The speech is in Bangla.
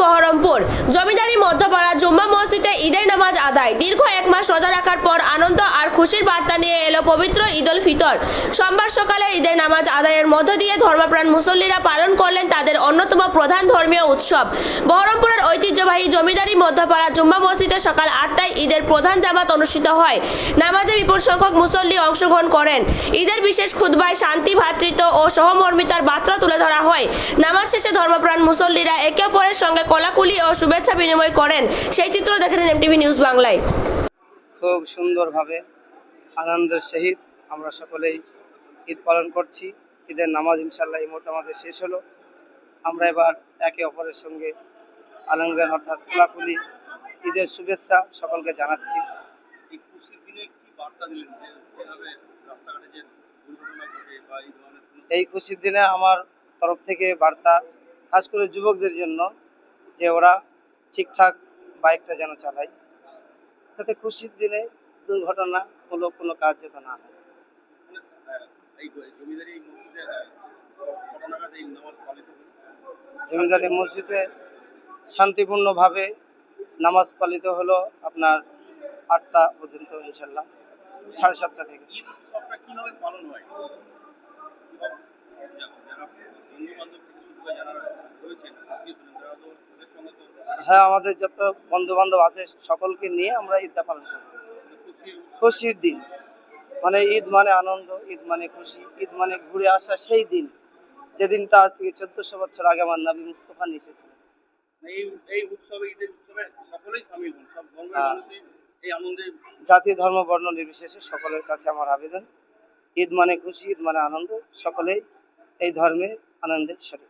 বহরমপুর। জমিদারি মধ্যপাড়া জুম্মা মসজিদে ঈদের নামাজ আদায়। দীর্ঘ এক মাস রোজা রাখার পর আনন্দ আর খুশির বার্তা নিয়ে এলো পবিত্র ঈদ উল ফিতর। সোমবার সকালে ঈদের নামাজ আদায়ের মধ্য দিয়ে ধর্মপ্রাণ মুসল্লিরা পালন করলেন তাদের অন্যতম প্রধান ধর্মীয় উৎসব। বহরমপুরের ঐতিহ্যবাহী জমিদারি মধ্যপাড়া জুম্মা মসজিদে সকাল আটটায় ঈদের প্রধান জামাত অনুষ্ঠিত হয়। নামাজে বিপুল সংখ্যক মুসল্লি অংশগ্রহণ করেন। ঈদের বিশেষ খুতবায় শান্তি ভ্রাতৃত্ব ও সহমর্মিতার বার্তা হয়। নামাজ শেষে ধর্মপ্রাণ মুসল্লিরা একে অপরের সঙ্গে কলাকুলি ও শুভেচ্ছা বিনিময় করেন। সেই চিত্র দেখেন এমটিভি নিউজ বাংলায়। খুব সুন্দরভাবে আনন্দের সহিত আমরা সকলেই ঈদ পালন করছি। ঈদের নামাজ ইনশাল্লাহ এই মুহূর্তে আমাদের শেষ হলো। আমরা এবার একে অপরের সঙ্গে আলঙ্গান অর্থাৎ কোলাকুলি ঈদের শুভেচ্ছা সকলকে জানাচ্ছি। খুশির দিনে এই খুশির দিনে আমার তরফ থেকে বার্তা খাস করে যুবকদের জন্য যে ওরা ঠিকঠাক বাইকটা যেন চালায়। তাতে খুশির দিনে দুর্ঘটনা হলো কোনো কাজ যেন না জমিদারি মসজিদে শান্তিপূর্ণভাবে নামাজ পালিত হলো আপনার আটটা পর্যন্ত ইনশাল্লাহ, সাড়ে সাতটা থেকে ঈদ উৎসবটা কীভাবে পালন হয় যারা বন্ধু বান্ধব থেকে শুরু করে যারা রয়েছেন আত্মীয় স্বজন তারা তো ওদের সঙ্গে তো হ্যাঁ আমাদের যত বন্ধু বান্ধব আছে সকলকে নিয়ে আমরা ঈদটা পালন করি। খুশির দিন। মানে ঈদ মানে আনন্দ ঈদ মানে খুশি ঈদ মানে ঘুরে আসা সেই দিন। যেদিনটা আজ থেকে চোদ্দশো বছর আগে আমার নবী মুস্তফা নিয়ে এসেছিলেন। ধর্মের হ্যাঁ। জাতি ধর্ম বর্ণ নির্বিশেষে সকলের কাছে আমার আবেদন। ঈদ মানে খুশি ঈদ মানে আনন্দ সকলেই এই ধর্মে আনন্দের শরীর